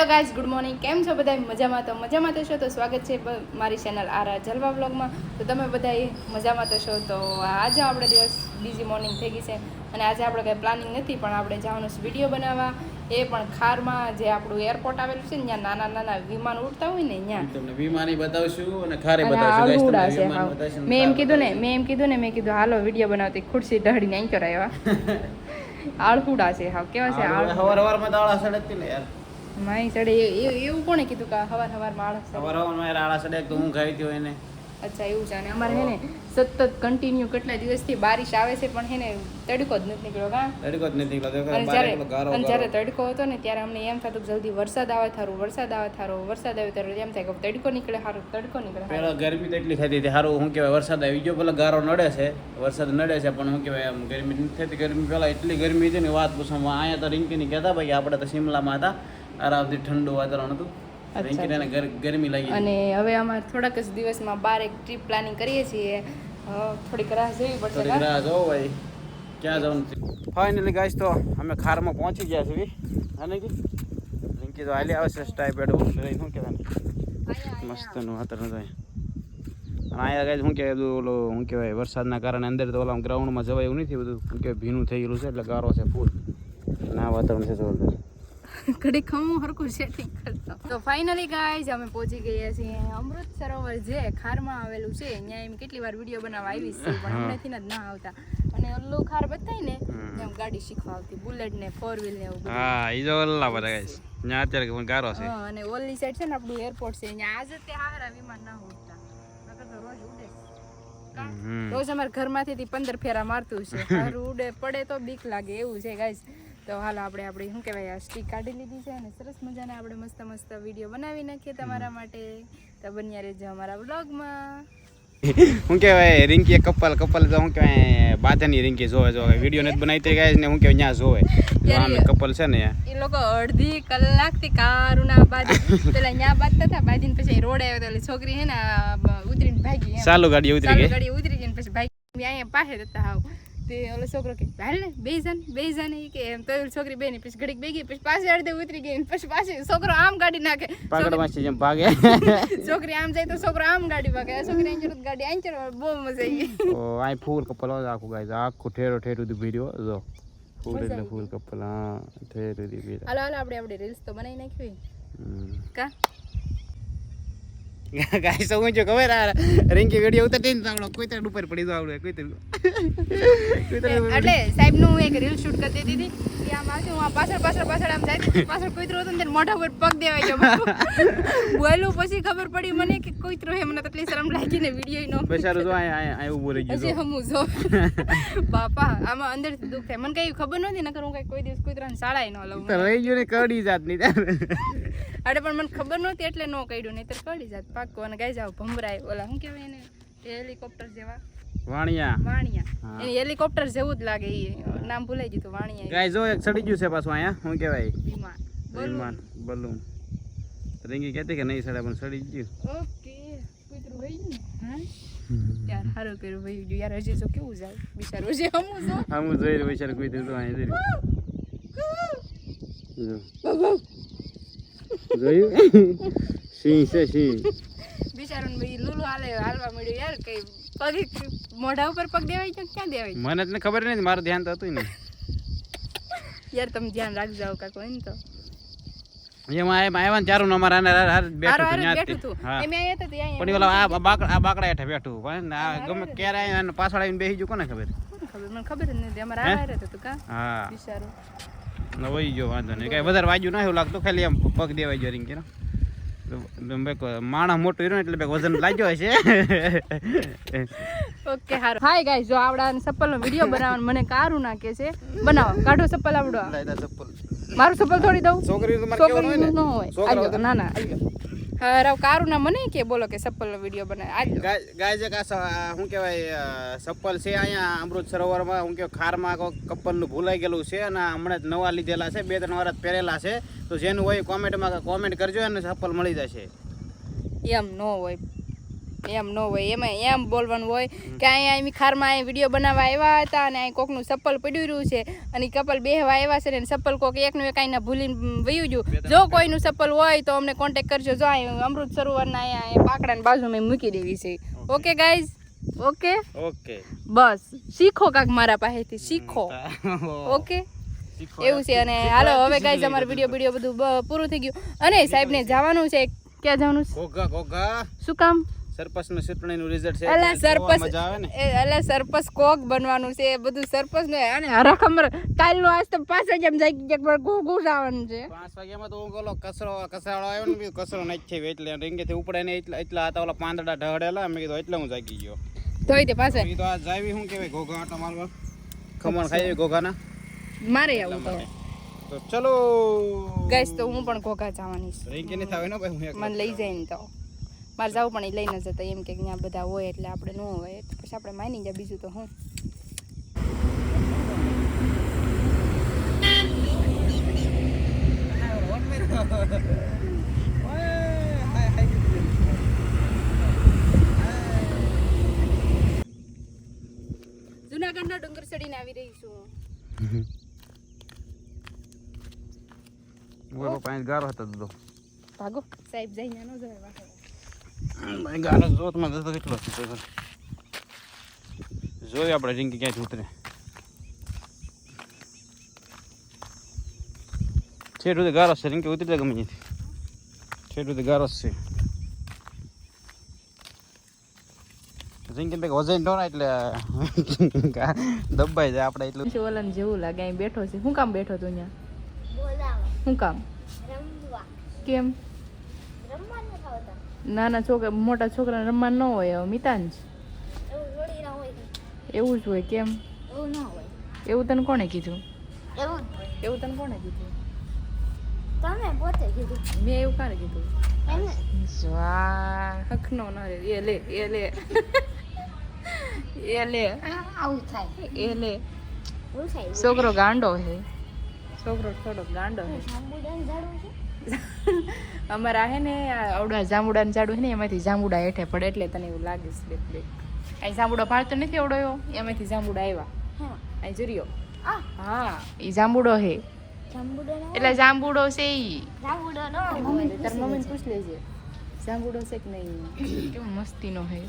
Hello guys good morning. કેમ છો બધા મજામાં તો મજામાં તો છો? તો સ્વાગત છે મારી ચેનલ આરા જલવા બ્લોગમાં તો તમે બધા મજામાં તો છો? તો આજે આપણે દિવસ બીજી મોર્નિંગ થઈ ગઈ છે. અને આજે આપણે કંઈ પ્લાનિંગ નથી પણ આપણે જવાનું વીડિયો બનાવવા. એ પણ ખારમાં જે આપણું એરપોર્ટ આવેલું છે ને ત્યાં નાના નાના વિમાન ઉડતા હોય ને ત્યાં. તમને વિમાન બતાવશું અને ખારે બતાવશું. મેં એમ કીધું ને મેં એમ કીધું ને મેં કીધું હાલો વીડિયો બનાવતી. ખુરશી ઢળીને અહીં કરાવ્યા આળહુડા છે હાવ કેવા છે આલુ હવાર હવારમાં દાળા સડકતી ને યાર. માઈ ચડે એવું કોણે કીધું કે હવાર હવારમાં આળસ ચડે? હવાર આળા સડક તો હું ખાઈ હતી એને અચ્છા એવું છે અને અમારે હે ને સતત કન્ટિન્યુ કેટલા દિવસથી બારિશ આવે છે પણ હે ને તડકો જ નથી નીકળ્યો કા તડકો જ નથી નીકળતો અને જ્યારે અને જ્યારે તડકો હતો ને ત્યારે અમને એમ થતું જલ્દી વરસાદ આવે થારું વરસાદ આવે થારો વરસાદ આવે ત્યારે એમ થાય કે તડકો નીકળે સારું તડકો નીકળે. પેલા ગરમી તો એટલી થતી હતી સારું શું કહેવાય વરસાદ આવી ગયો પેલા ગારો નડે છે વરસાદ નડે છે પણ શું કહેવાય ગરમી નથી થતી ગરમી પેલા એટલી ગરમી હતી ને વાત પૂછવામાં અહીંયા તો રિંકીની કહેતા ભાઈ આપણે તો શિમલામાં હતા આરામથી ઠંડુ વાતાવરણ હતું. ગરમી લાગી. અને હવે અમારે થોડાક જ દિવસમાં બાર એક ટ્રીપ પ્લાનિંગ કરીએ છીએ. થોડીક રાહ જોવી પડશે થોડીક રાહ જોવો ભાઈ. ક્યાં જવાનું ફાઇનલી ગાઈસ તો અમે ખારમાં પહોંચી ગયા છીએ. અને કે રિંકી તો હાલી આવશે સ્ટાઈપેડ લઈને શું કહેવાય? મસ્તનું વાતાવરણ થાય અને અહીંયા ગાઈસ શું કહેવાય બધું ઓલો શું કહેવાય વરસાદના કારણે અંદર તો ઓલા ગ્રાઉન્ડમાં જવાય એવું નથી બધું. શું કહેવાય ભીનું થઈ ગયેલું છે એટલે ગારો છે ફૂલ અને આ વાતાવરણ છે જોરદાર. ઘડી ખમું હરખું સેટિંગ કરતો. તો ફાઇનલી ગાઈઝ અમે પહોંચી ગયા છીએ અમૃત સરોવર જે ખારમાં આવેલું છે. ત્યાં એમ કેટલી વાર વીડિયો બનાવવા આવી છે પણ. હમણાંથી જ ના આવતા. અને ઓલો ખાર બતાય ને. એમ ગાડી શીખવા આવતી બુલેટ ને ફોર વ્હીલ ને એવું હા એ જો ઓલા બધા ગાઈસ ત્યાં અત્યારે ગારો છે. અને ઓલી સાઈડ છે ને આપણું એરપોર્ટ છે. ત્યાં આજે તે હારા વિમાન ના ઉડતા. નકર તો રોજ ઉડે. રોજ અમારા ઘરમાંથી પંદર ફેરા મારતું છે. હારું ઉડે પડે તો બીક લાગે એવું છે ગાઈસ તો હાલો આપણે આપણી શું કહેવાય આ સ્ટીક કાઢી લીધી છે અને સરસ મજાના આપણે મસ્ત મસ્ત વીડિયો બનાવી નાખીએ તમારા માટે. તો બન્યા રહેજો અમારા બ્લોગમાં શું કહેવાય રિંકી કપલ કપલ તો શું કહેવાય બાધાની રિંકી જોવે જોવે. વીડિયો નથી બનાવી ગાઈસ ને શું કહેવાય ત્યાં જોવે. આમે કપલ છે ને. એ લોકો અડધી કલાકથી કારુના બાદ પેલા ત્યાં બાંધતા હતા બાંધીને પછી રોડ આવ્યો એટલે છોકરી હે ને ઉતરીને ભાગી. ચાલુ ગાડી ઉતરી ગઈ. ગાડી ઉતરી ગઈ ને પછી ભાઈ મેં અહીંયા પાસે જતા હાવ. તે ઓલો છોકરો કે હાલ ને બે જણ બે જણ કે એમ તો છોકરી બે ની પછી ઘડીક બેગી પછી પાછી અડધે ઉતરી ગઈ પછી પાછી છોકરો આમ ગાડી નાખે. પાકડમાં છે જેમ ભાગે. છોકરી આમ જાય તો છોકરો આમ ગાડી ભાગે. છોકરી આંચર ગાડી આંચર બહુ મજા આવી ઓ આ ફૂલ કપલ આખું ગાઈસ. આખું ઠેરો ઠેરો સુધી ભીર્યો જો ફૂલ એટલે ફૂલ કપલ હા ઠેરો ભીર્યા હાલો હાલો આપણે આપણે રીલ્સ તો બનાવી નાખવી. કા? ગાઈસ હું જો ખબર આ રિંકી વીડિયો ઉતરતી ને આપણો કોઈ તરફ ઉપર પડી જાવ કોઈ તરફ એટલે સાહેબનું એક રીલ શૂટ કરી દીધી હતી. કે આમ આવતી હું આ પાછળ પાછળ પાછળ આમ જાય પાછળ કૂતરો હતો ને મોઢા ઉપર પગ દેવાય ગયો. બોલું પછી ખબર પડી મને કે કૂતરો હે મને તો એટલી શરમ લાગી ને. વીડિયો નો બેચારું જો રહી ગયું હમું જો. બાપા આમાં અંદર દુઃખ થાય. મને કઈ ખબર નહોતી નકર હું કઈ કોઈ દિવસ કૂતરાને શાળાએ ન લઉં. તો રહી ગયું ને કડી જાતની અરે પણ મને ખબર નહોતી એટલે ન કર્યું નહીં તો કળી જાત પાક્કો અને ગાઈ જાવ ભમરાય ઓલા શું કહેવાય એને? હેલિકોપ્ટર જેવા. વાણિયા. વાણિયા. એને હેલિકોપ્ટર જેવું જ લાગે એ નામ ભૂલાઈ ગયું વાણિયા ગાય જો એક સડી ગયું છે પાછું અહીંયા શું કહેવાય? વિમાન. વિમાન બલૂન. રિંકી કહેતી કે નહીં સડે પણ સડી ગયું. ઓકે. કૂતરું વહી ને? હા? યાર સારું કર્યું ભાઈ ગયું. યાર હજી તો કેવું જાય બિચારું હમું જો. જોઈ રહ્યું તો જોઈ રહ્યું. જો જોયું? સિંહ છે સિંહ. બિચારું ભાઈ લુલુ હાલે હાલવા મળ્યું યાર કઈ પગ મોઢા ઉપર પગ દેવાય છે ક્યાં દેવાય મને તને ખબર નહીં મારું ધ્યાન તો હતું ને યાર તમે ધ્યાન રાખજો કાકો એમ તો. એમાં આવ્યા ને ચારું અમારે આને બેઠું હતું જ બેઠું ન્યા જ તે. હતું હા. એમ આયા હતા ત્યાં પણ ઓલા આ બાકડા આ બાકડા હેઠે બેઠું પણ આ ગમે ક્યારે આવીને પાછળ આવીને બેસી ગયું કોને ખબર? ખબર? મને ખબર જ નથી અમારે આ કા? હા. બિચારું. વહી ગયો વાંધો નહીં. કાંઈ વધારે વાગ્યું ના એવું લાગતું ખાલી આમ પગ દેવાઈ ગયો રીંગ માણસ મોટું રહ્યું ને એટલે બેક વજન લાગ્યો હશે. ઓકે હારું. હાય ગાઈસ જો આવડા સપ્પલનો વીડિયો બનાવવાનું મને કારું નાખે છે. બનાવો કાઢો સપ્પલ આવડો. મારું સપ્પલ થોડી દઉં. છોકરી તો મારે કેવું હોય ને? ન હોય. ના ના રાવ કારુના મને કે બોલો કે સપ્પલનો વીડિયો બનાવે આજ ગાય જે કા શું કહેવાય સપ્પલ છે અહીંયા અમૃત સરોવરમાં હું કહેવાય ખારમાં કપ્પલનું ભૂલાઈ ગયેલું છે અને હમણાં જ નવા લીધેલા છે બે ત્રણ વાર જ પહેરેલા છે. તો જેનું હોય કોમેન્ટમાં કોમેન્ટ કરજો અને ચપ્પલ મળી જશે. એમ ન હોય. એમ ન હોય એમાં એમ બોલવાનું હોય કે અહીંયા એમ ખારમાં અહીં વીડિયો બનાવવા આવ્યા હતા અને અહીં કોકનું ચપ્પલ પડ્યું રહ્યું છે અને કપલ બેહવા આવ્યા છે ને ચપ્પલ કોક એકનું એક અહીંના ભૂલીને વયું ગયું. જો કોઈનું ચપ્પલ હોય તો અમને કોન્ટેક કરજો. જો અહીં અમૃત સરોવરના અહીંયા પાકડાની બાજુમાં મૂકી દેવી છે. ઓકે. Guys okay? ઓકે. બસ. શીખો કાક મારા પાસેથી શીખો. ઓકે? એવું છે અને હાલો હવે ગાઈઝ અમારો વીડિયો વીડિયો બધું પૂરું થઈ ગયું. અને સાહેબને જવાનું છે. ક્યાં જવાનું છે? શું કામ? સરપંચનું ચૂંટણીનું રિઝલ્ટ છે એટલે સરપંચ મજા આવે ને. એ અલા સરપંચ કોક બનવાનું છે એ બધું સરપંચ ને અને હરખમર કાલનો આજ તો પાંચ વાગ્યા જાગી ગયા પણ ઘૂ આવવાનું છે. પાંચ વાગ્યામાં તો હું ગોલો કચરો કચરાવાળો આવ્યો ને કચરો નાખી એટલે રીંગેથી ઉપડે ને એટલા એટલા હતા ઓલા પાંદડા ઢળેલા મેં કીધું એટલે હું જાગી ગયો. તો એ પાસે તો આ જાવી શું કેવાય ઘોઘા આટો મારવા? ખમણ ખાઈ ઘોઘાના? મારે આવું તો. તો ચલો. ગાઈસ તો હું પણ ઘોઘા જવાની છું. રીંગી ને થાવે ને ભાઈ હું મને લઈ જાય ને તો. મારે જવું પણ એ લઈને જતા એમ કે ત્યાં બધા હોય એટલે આપણે ન હોય. એટલે પછી આપણે માની જાય બીજું તો હું. જુનાગઢના ડુંગર ચડીને આવી રહી છું. ગારો હતો દૂધો ભાગો. સાહેબ જઈને ન જાય વાહે. ગારો જોતમાં જતો કેટલો. જોઈએ આપણે રીંગી ક્યાંથી ઉતરે. છેટ સુધી ગારો છે રિંકી ઉતરી ગમે નથી છેટ સુધી ગારો છે. રીંગી ભાઈ વજન ઢોળાય એટલે દબાઈ જાય આપણે એટલું. ઓલાને જેવું લાગે અહીં બેઠો છે. શું કામ બેઠો તું અહીંયા? શું કામ? કેમ? નાના છોકરા મોટા છોકરા રમવા ન હોય હવે મિતાન જ. એવું જ હોય કેમ? એવું તને કોણે કીધું? એવું તને કોણે કીધું? તમે પોતે કીધું. મેં એવું કારે કીધું? હકનો ન રે એ લે એ લે. એ લે. આવું થાય. એ લે. છોકરો ગાંડો હે છોકરો થોડો ગાંડો છે. અમારા હે ને અવડા આવડા જાંબુડાનું ઝાડું છે ને એમાંથી જાંબુડા હેઠે પડે એટલે તને એવું લાગે છે અહીં જાંબુડો પાડતો નથી આવડો એવો? એમાંથી જાંબુડા આવ્યા. હા. અહીં જુરિયો હા એ જાંબુડો હે. એટલે જાંબુડો છે ઈ. જાંબુડો નો તાર મમ્મીને પૂછ લેજે. જાંબુડો છે કે નહીં? કેવું મસ્તીનો હે.